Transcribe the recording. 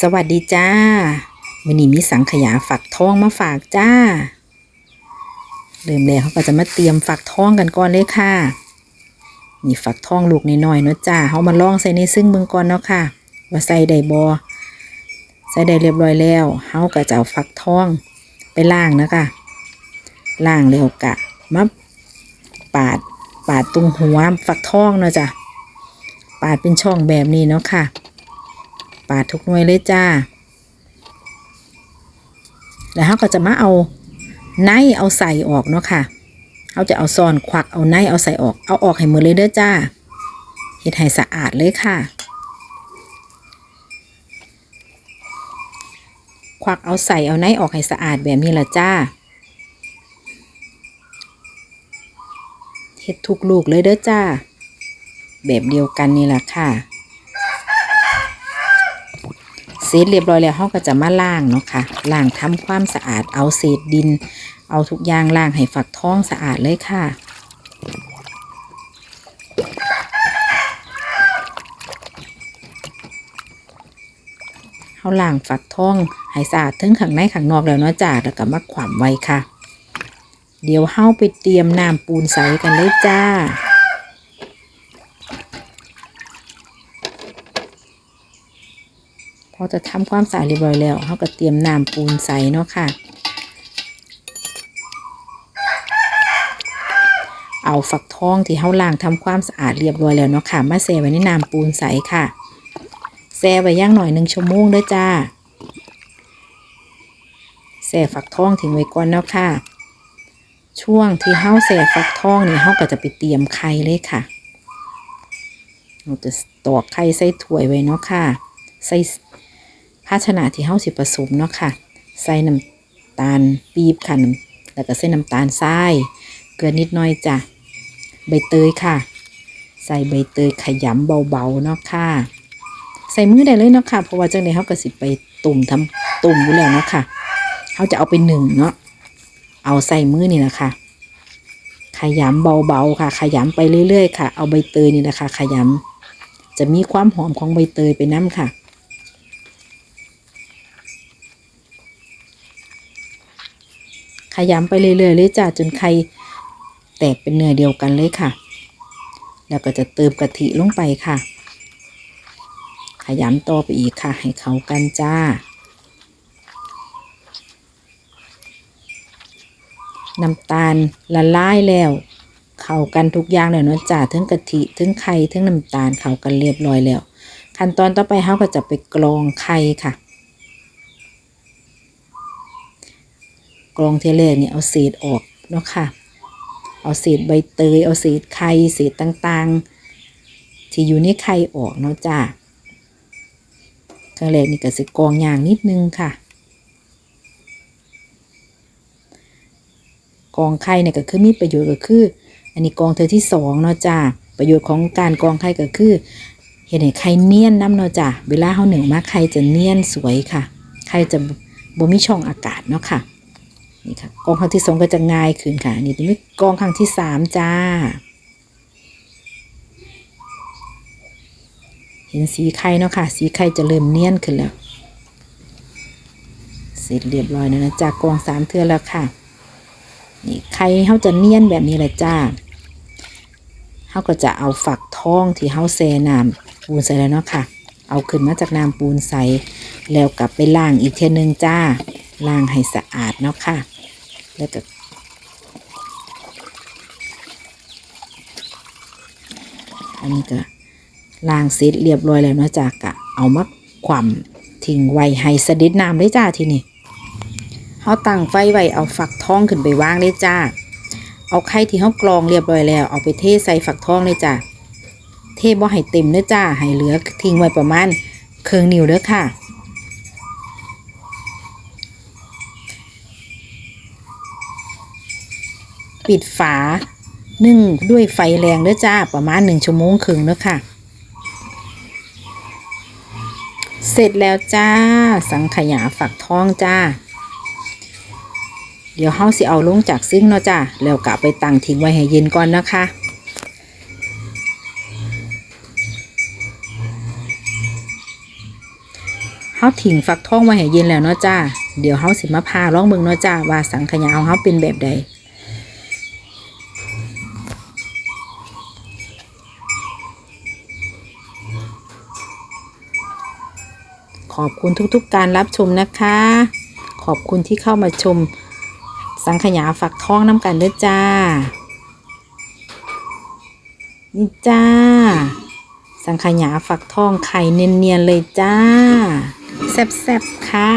สวัสดีจ้าวันนี้มีสังขยาฝักทองมาฝากจ้า เริ่มแรกเขาก็จะมาเตรียมฝักทองกันก่อนเลยค่ะนี่ฝักทองลูกน้อยๆเนาะจ้าเขามาลองใส่ในซึ่งเมืองก่อนเนาะค่ะ ว่าใส่ได้บอใส่ได้เรียบร้อยแล้วเขาก็จะเอาฝักทองไปล้างนะคะล้างแล้วกะมาปาดปาดตรงหัวฝักทองเนาะจ้ะปาดเป็นช่องแบบนี้เนาะค่ะาดทุกหน่วยเลยจ้า แล้วเขาก็จะมาเอาไนเอาใส่ออกเนาะค่ะเขาจะเอาซอนควักเอาไนเอาใส่ออก เอาออกให้หมดเลยเด้อจ้าเฮ็ดให้สะอาดเลยค่ะ ควักเอาใส่เอาไนออกให้สะอาดแบบนี้ละจ้าเฮ็ดทุกลูกเลยเด้อจ้า แบบเดียวกันนี่แหละค่ะ เสร็จเรียบร้อยแล้วเขาก็จะมาล้างเนาะค่ะล้างทำความสะอาดเอาเศษดิน เอาทุกอย่างล้างให้ฝักท้องสะอาดเลยค่ะเขาล้างฝักท้องให้สะอาดทั้งข้างในข้างนอกแล้วเนาะจ้าแล้วก็มาขวามไว้ค่ะ เดี๋ยวเฮาไปเตรียมน้ำปูนใสกันเลยจ้า พอจะทำความสะอาดเรียบร้อยแล้วเขาก็เตรียมน้ำปูนใสเนาะค่ะ เอาฝักทองที่เขาล้างทำความสะอาดเรียบร้อยแล้วเนาะค่ะ มาแช่ไว้ในน้ำปูนใสค่ะแช่ไว้ย่างหน่อยหนึ่งชั่วโมงด้อจ้าแช่ฝักทองทิ้งไว้ก่อนเนาะค่ะ ช่วงที่เฮาแช่ฟักทองนี่เฮาก็จะไปเตรียมไข่เลยค่ะเราจะตอกไข่ใส่ถ้วยไว้เนาะค่ะ ใส่ ภาชนะที่เฮาสิผสมเนาะค่ะ ใส่น้ำตาลปี๊บค่ะน้ำแล้วก็ใส่น้ำตาลทราย เกลือนิดหน่อยจ้ะ ใบเตยค่ะ ใส่ใบเตยขยำเบาๆเนาะค่ะ ใส่มือได้เลยเนาะค่ะ เพราะว่าจังไดเฮาก็สิไปตุ่มทำตุ่มอยู่แล้วเนาะค่ะเฮาจะเอาไปหนึ่งเนาะ เอาใส่มือนี่แหละค่ะ ขยำเบาๆค่ะ ขยำไปเรื่อยๆค่ะ เอาใบเตยนี่แหละค่ะ ขยำจะมีความหอมของใบเตยไปน้ำค่ะ ขยำไปเรื่อยๆเลยจ้ะจนไข่แตกเป็นเนื้อเดียวกันเลยค่ะ แล้วก็จะเติมกะทิลงไปค่ะ ขยำต่อไปอีกค่ะ ให้เข้ากันจ้า น้ำตาลละลายแล้ว เข้ากันทุกอย่างแล้วเนาะจ้าทั้งกะทิทั้งไข่ทั้งน้ำตาลเข้ากันเรียบร้อยแล้ว ขั้นตอนต่อไปเขาก็จะไปกรองไข่ค่ะ กรองเทเลเนี่ยเอาเศษออกเนาะค่ะ เอาเศษใบเตย เอาเศษไข่เศษต่างๆ ที่อยู่ในไข่ออกเนาะจ้าครั้งแรกนี่ก็สิกรองอย่างนิดนึงค่ะ กองไข่เนี่ยก็คือมีประโยชน์ก็คือ อันนี้กองเธอที่สองเนาะจ้าประโยชน์ของการกองไข่ก็คือเห็นให้ไข่เนียนน้ำเนาะจ้าเวลาเขาหนึ่งมาไข่จะเนียนสวยค่ะไข่จะบ่มีช่องอากาศเนาะค่ะ นี่ค่ะกองครั้งที่สองก็จะง่ายขึ้นค่ะ นี่จะมีกองครั้งที่สามจ้า เห็นสีไข่เนาะค่ะ สีไข่จะเริ่มเนียนขึ้นแล้ว เสร็จเรียบร้อยแล้วนะจากกองสามเทือแล้วค่ะ นี่ไข่เขาจะเนียนแบบนี้แหละจ้าเขาก็จะเอาฝักทองที่เขาแซน้ำปูนใส่แล้วเนาะค่ะ เอาขึ้นมาจากน้ำปูนใส่แล้วกลับไปล้างอีกเทีนึงจ้าล้างให้สะอาดเนาะค่ะ แล้วก็อันนี้ก็ล้างเสร็จเรียบร้อยแล้วนะจ้ากะเอามาคว่ำทิ้งไว้ให้สะเด็ดน้ำเลยจ้าทีนี้เขาตั้งไฟไว้เอาฝักทองขึ้นไปวางเลยจ้า เอาไข่ที่เขากรองเรียบร้อยแล้ว เอาไปเทใส่ฝักทองเลยจ้าเทบ่ให้เต็มเด้อจ้าให้เหลือทิ้งไว้ประมาณเครื่องนิ้วเด้อค่ะ ปิดฝานึ่งด้วยไฟแรงเด้อจ้าประมาณหนึ่งชั่วโมงครึ่งเด้อค่ะ เสร็จแล้วจ้า สังขยาฝักทองจ้า เดี๋ยวเฮาสิเอาลงจากซิ่งเนาะจ้าแล้วกะไปตั้งทิ้งไว้ให้เย็นก่อนนะคะเฮาถิงฟักทองไว้ให้เย็นแล้วเนาะจ้าเดี๋ยวเฮาสิมาพาลองเบิ่งเนาะจ้าว่าสังขยาของเฮาเป็นแบบใด ขอบคุณทุกๆการรับชมนะคะ ขอบคุณที่เข้ามาชม สังขยาฝักทองน้ำกันด้วยจ้า นี่จ้า สังขยาฝักทองไข่เนียนๆเลยจ้า แซ่บๆค่ะ